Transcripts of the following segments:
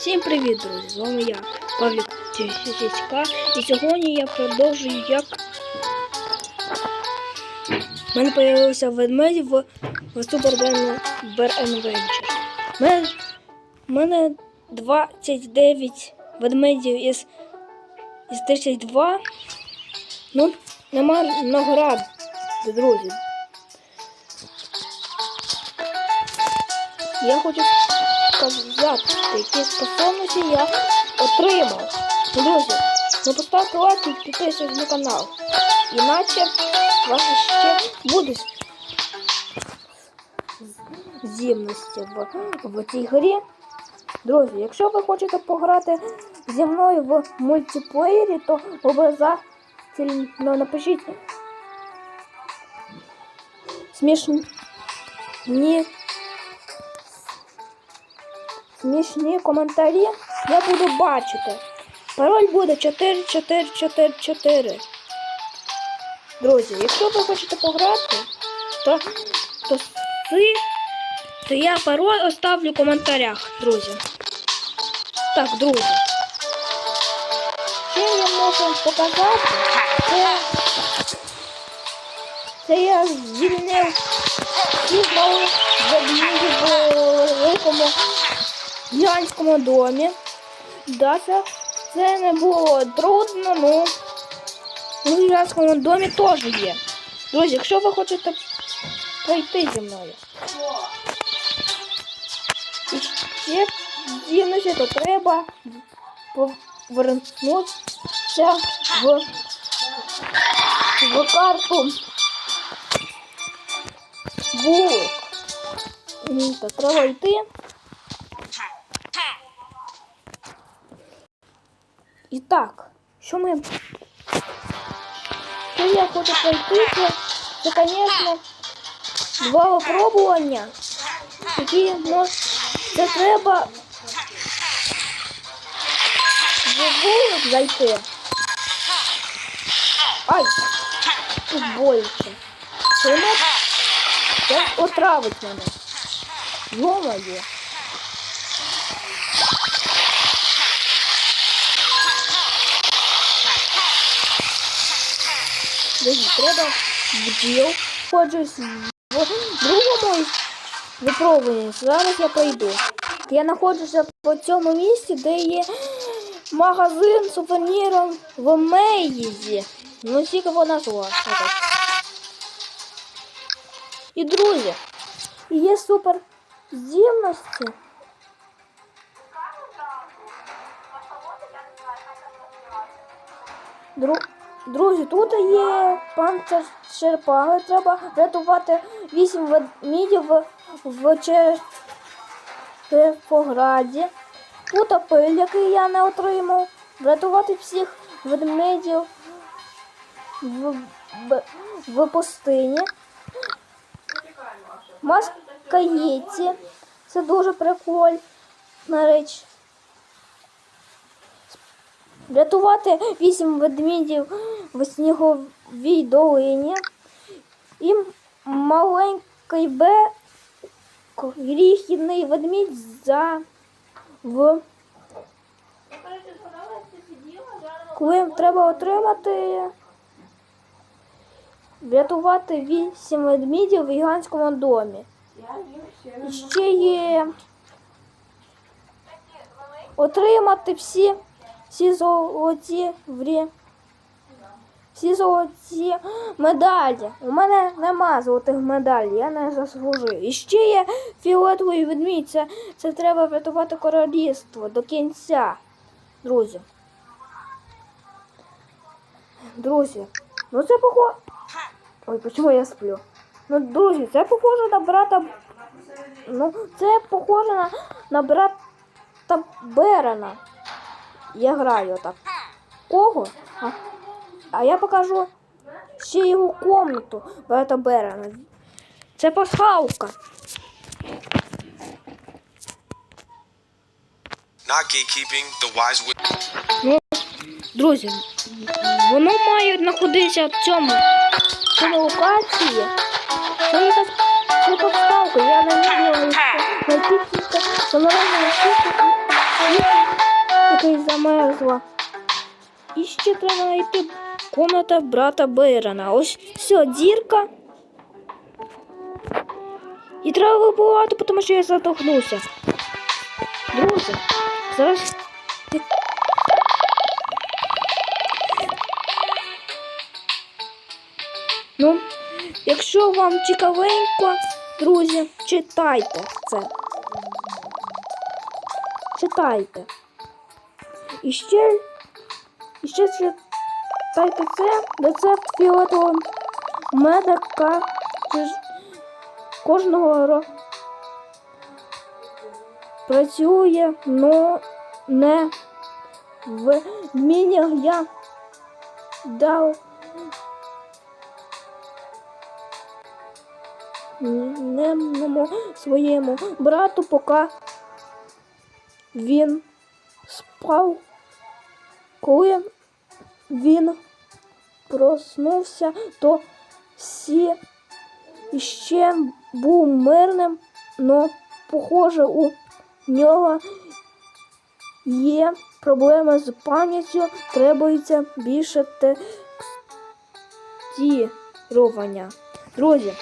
Всім привіт, друзі! З вами я, Павлік Тісяцька, і сьогодні я продовжую як. У мене з'явився ведмедь в, в Super Bear Adventure. У мене, мене 29 ведмедів із, із 32. Ну, нема наград, друзі. Я хочу сказати, які способності я отримав. Друзі, ну поставте лайк і підписуйтесь на канал. Іначе вас ще будуть здібності в, в цій грі. Друзі, якщо ви хочете пограти зі мною в мультиплеєрі, то обов'язково напишіть смішні смішні коментарі я буду бачити. Пароль буде 4444. Друзі, якщо ви хочете пограти, то, то, ви, то я пароль оставлю в коментарях, друзі. Так, друзі. Що я можу показати? Це, це я звільнив всіх малих ведмідів в великому гігантському домі. Да, це, не було трудно, ну в гігантському домі теж є. Друзі, якщо ви хочете пройти зі мною. І ще дівнися, то треба повернутися в, в карту. М, треба йти. І так, що ми. Що я хочу пройти, це, звісно, два випробування, які мож... це треба в зайти. Ай! Тут боляче. Це отравить мене. Йо-моє. Друзі, треба бджіл. Ходжу в другому випробуванні. Зараз я пройду. Я знаходжуся по цьому місці, де є магазин сувеніром в Мейзі. Ну, тільки вона зла. І друзі, є супер здібності. Дру... Друзі, тут є панцир Шерпаги. Треба рятувати вісім ведмідів в, Черпограді. Тут пиль, який я не отримав. Врятувати всіх ведмедів в, в, в пустині. Маска Єті. Це дуже прикольна річ. Врятувати вісім ведмідів в сніговій долині. І маленький Б гріхідний ведмідь за в. Коли треба отримати. Врятувати вісім ведмідів в гігантському домі. І ще є отримати всі, всі золоті врі. Всі золоті медалі. У мене нема золотих медалей, я не заслужив. І ще є фіолетовий ведмідь. Це, треба врятувати королівство до кінця. Друзі. Друзі, ну це похоже. Ой, почему я сплю? Ну, друзі, це похоже на брата. Ну, це похоже на, на брата Берена. Я граю так. Кого? А, а я покажу ще його комнату брата Берена. Це пасхалка. Not gatekeeping, the wise. Ну, друзі, воно має знаходитися в цьому, в цьому локації. Це якась це пасхалка, я не можу знайти тільки заморожену штуку. замерзла. І ще треба знайти комната брата Бейрона. Ось все, дірка. І треба вибивати, тому що я задохнуся. Друзі, зараз. Ну, якщо вам цікавенько, друзі, читайте це. Читайте. І ще, і ще читайте це рецепт фіолетового медика кожного року. Працює, но не в вміннях я дав немному своєму брату, поки він спав, коли він проснувся, то всі ще був мирним, но похоже у нього є проблеми з пам'яттю, требується більше тестування. Друзі.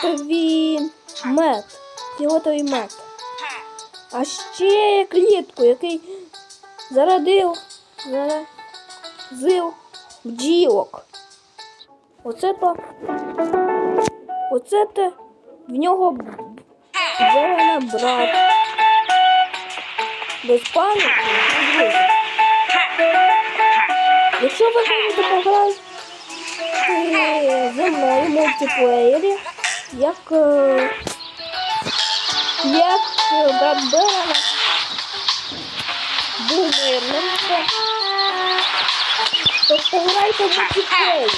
Фіолетові мед. Фіолетовий мед. А ще клітку, який зарадив, заразив бджілок. Оце то. Оце те в нього зелена брат. Без пам'яті. Якщо ви хочете пограти зі мною в мультиплеєрі, як, е, як е, брат Берона був мирним, то, то пограйте в мультиплеєр.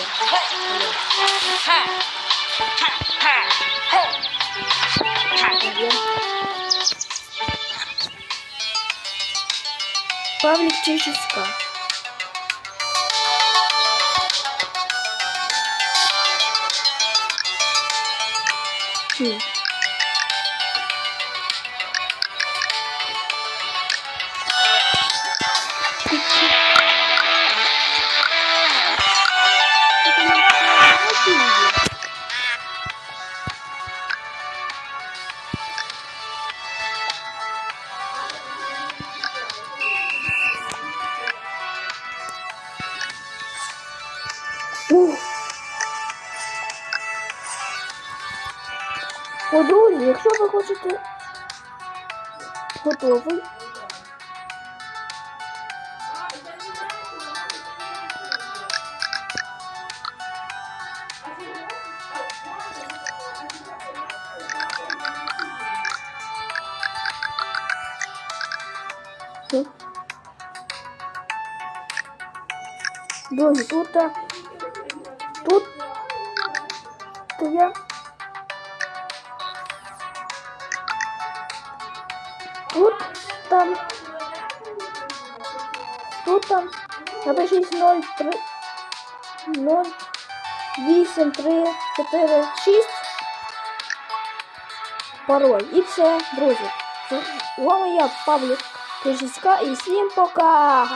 Є. Павлік 去 О, друзі, якщо ви хочете готовий. Друзі, тут, тут, то я Тут там. Тут там. Напишіть 0, 3, 0, 8, 3, 4, 6. Пароль. І все, друзі. З вами я, Павлік Кижицька, і всім пока!